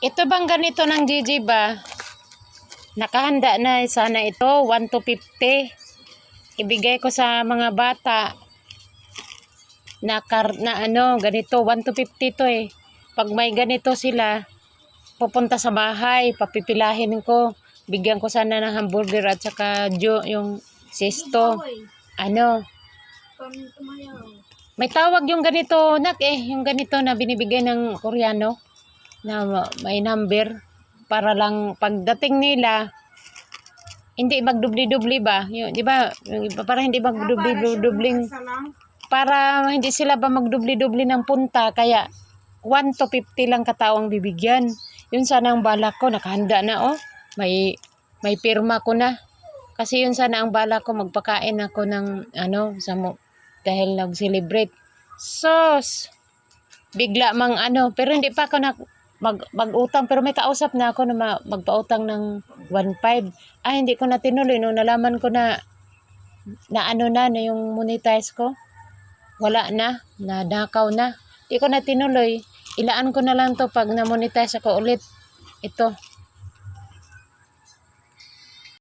Ito bang ganito ng Gigi ba? Nakahanda na sana ito, 1 to 50. Ibigay ko sa mga bata na, kar, na ano, ganito, 1 to 50 to eh. Pag may ganito sila, pupunta sa bahay, papipilahin ko. Bigyan ko sana ng hamburger at saka yung sesto. Ano, may tawag yung ganito, nak eh, yung ganito na binibigay ng Koreano na ma- may number para lang pagdating nila hindi magdubli-dubli ba? Yung, di ba? Yung iba, para hindi magdubli-dubling para hindi sila ba magdubli-dubli ng punta kaya 1 to 50 lang katawang bibigyan. Yun sana ang balak ko, nakahanda na oh. May may pirma ko na. Kasi yun sana ang balak ko magpakain ako ng ano sa mo dahil nag-celebrate. Sos! Bigla mang ano, pero hindi pa ako na mag, mag-utang pero may kausap na ako na ma- magpautang ng 1.5. Ah, hindi ko na tinuloy nung nalaman ko na na ano na, na yung monetize ko. Wala na, nadakaw na. Hindi ko na tinuloy. Ilaan ko na lang to pag na-monetize ako ulit. Ito.